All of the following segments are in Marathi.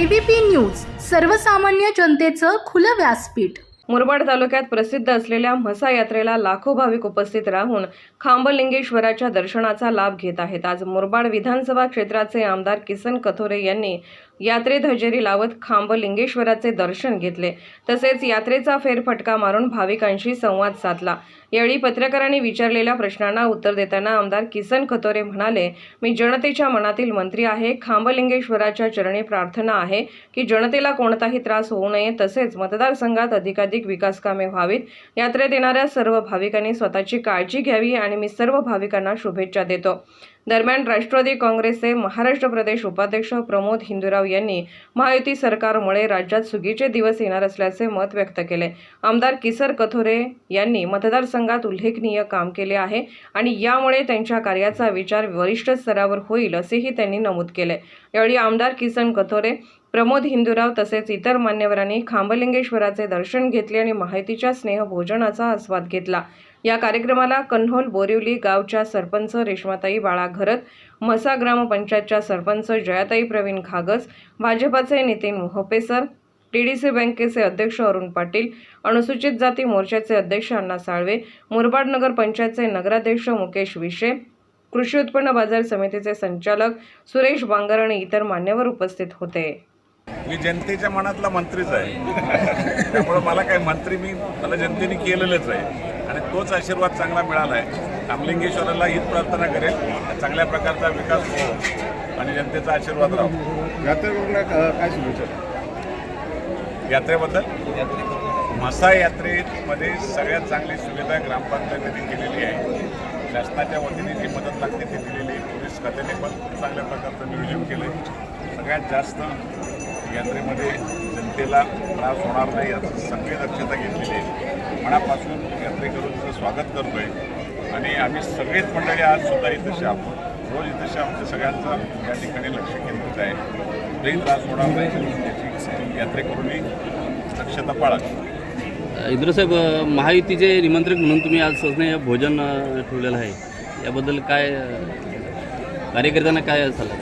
एबीपी न्यूज सर्वसामान्य जनतेचं खुलं व्यासपीठ. मुरबाड तालुक्यात प्रसिद्ध असलेल्या म्हसा यात्रेला लाखो भाविक उपस्थित राहून खांबलिंगेश्वराच्या दर्शनाचा लाभ घेत आहेत. आज मुरबाड विधानसभा क्षेत्राचे आमदार किसन कथोरे यांनी यात्रेत हजेरी लावत खांबलिंगेश्वराचे दर्शन घेतले. तसेच यात्रेचा फेरफटका मारून भाविकांशी संवाद साधला. यावेळी पत्रकारांनी विचारलेल्या प्रश्नांना उत्तर देताना आमदार किसन खतोरे म्हणाले मी जनतेच्या मनातील मंत्री आहे खांबलिंगेश्वराच्या चरणी प्रार्थना आहे की जनतेला कोणताही त्रास होऊ नये. तसेच मतदारसंघात अधिकाधिक विकासकामे व्हावीत. यात्रेत येणाऱ्या सर्व भाविकांनी स्वतःची काळजी घ्यावी आणि मी सर्व भाविकांना शुभेच्छा देतो. दरम्यान राष्ट्रवादी काँग्रेसचे महाराष्ट्र प्रदेश उपाध्यक्ष प्रमोद हिंदूराव यांनी महायुती सरकारमुळे राज्यात सुगीचे दिवस येणार असल्याचे मत व्यक्त केले. आमदार किसर कथोरे यांनी मतदारसंघात उल्लेखनीय काम केले आहे आणि यामुळे त्यांच्या कार्याचा विचार वरिष्ठ स्तरावर होईल असेही त्यांनी नमूद केले. यावेळी आमदार किसन कथोरे प्रमोद हिंदूराव तसेच इतर मान्यवरांनी खांबलिंगेश्वराचे दर्शन घेतले आणि माहितीच्या स्नेहभोजनाचा आस्वाद घेतला. या कार्यक्रमाला कन्होल बोरिवली गावच्या सरपंच रेश्माताई बाळा घरत म्हसा ग्रामपंचायतच्या सरपंच जयाताई प्रवीण घागस भाजपाचे Nitin Mohpesar T D C बँकेचे अध्यक्ष अरुण पाटील अनुसूचित जाती मोर्चाचे अध्यक्ष अण्णा साळवे मुरबाड नगर पंचायतचे नगराध्यक्ष मुकेश विशे कृषी उत्पन्न बाजार समितीचे संचालक सुरेश बांगर आणि इतर मान्यवर उपस्थित होते. मी जनतेच्या मनातला मंत्रीच आहे. त्यामुळे मला काय मंत्री मी मला जनतेने केलेलंच आहे. आणि तोच आशीर्वाद चांगला मिळाला आहे कामलिंगेश्वराला हीच प्रार्थना करेल. चांगल्या प्रकारचा विकास हो आणि जनतेचा आशीर्वाद राहू. क- काय शुभेच्छा यात्रेबद्दल? म्हसा यात्रेमध्ये सगळ्यात चांगली सुविधा ग्रामपंचायतीने केलेली आहे. शासनाच्या वतीने जी मदत लागते ती दिलेली आहे. पोलीस खात्याने पण चांगल्या प्रकारचं नियोजन केलं आहे सगळ्यात जास्त यात्रेमध्ये जनतेला त्रास होणार नाही याचं सगळी दक्षता घेतलेली आहे. मनापासून यात्रेकरूंचं स्वागत करतो आहे आणि आम्ही सगळेच मंडळी आज सुद्धा इथं आहोत. रोज इथं आमच्या सगळ्यांचं या ठिकाणी लक्ष केंद्रित आहे. कुठेही त्रास होणार नाही. याची यात्रेकरूंनी दक्षता पाळावी. इंद्रसाहेब महायुतीचे निमंत्रक म्हणून तुम्ही आज सजने भोजन ठेवलेलं आहे. याबद्दल काय कार्यकर्त्यांना काय सल्ला?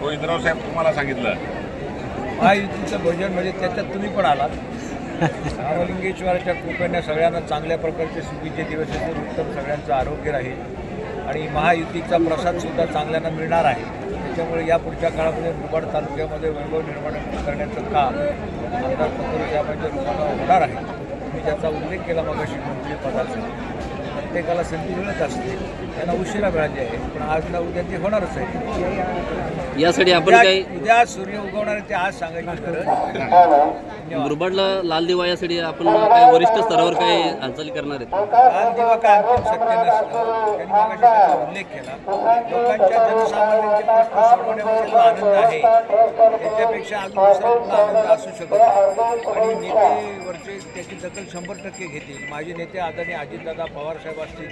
हो इंद्राव साहेब तुम्हाला सांगितलं. महायुतीचं भोजन म्हणजे त्याच्यात तुम्ही पण आलात. रामलिंगेश्वराच्या कृपेने सगळ्यांना चांगल्या प्रकारचे सुखीचे दिवस येतील उत्तम सगळ्यांचं आरोग्य राहील. आणि महायुतीचा प्रसादसुद्धा चांगल्यानं मिळणार आहे. त्याच्यामुळे या पुढच्या काळामध्ये मुरबाड तालुक्यामध्ये वैभव निर्माण करण्याचं काम आमदार साहेबांच्या रूपानं होणार आहे. मी त्याचा उल्लेख केला मगाशी मंत्रिपदाचा प्रत्येकाला संधी मिळत असते. त्यांना उशिरा मिळाली आहे. पण आज ना उद्या ते होणारच आहे. यासाठी आपण काय उद्या सूर्य उगवणार आहे ते आज सांगायची गरज. मुरबाडला लाल दिवा यासाठी आपण काय वरिष्ठ स्तरावर काय हालचाली करणार आहेत. लाल दिवा काय अंतिम सत्य नसतं. त्यांनी मगाशी त्याचा उल्लेख केला. लोकांच्या जनसामान्यांचे प्रश्न सोडवण्यामध्ये जो आनंद आहे. त्याच्यापेक्षा अजून दुसरा आनंद असू शकत आणि नेतेवरचे त्याची दखल शंभर टक्के घेतील. माझे नेते आदरणीय अजितदादा पवार साहेब असतील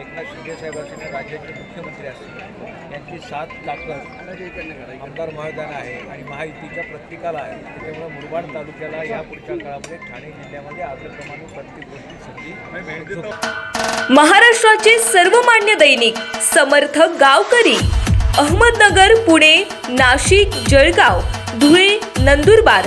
एकनाथ शिंदे साहेब असतील राज्याचे मुख्यमंत्री असतील यांची साथ ताकद आमदार महोदयानं आहे आणि महायुतीच्या प्रत्येकाला आहे. त्याच्यामुळे मुरबाड तालुक्याला या पुढच्या काळामध्ये ठाणे जिल्ह्यामध्ये आजप्रमाणे प्रत्येक गोष्टी संधी महाराष्ट्राचे सर्वमान्य दैनिक समर्थ गावकरी अहमदनगर पुणे नाशिक जळगाव धुळे नंदुरबार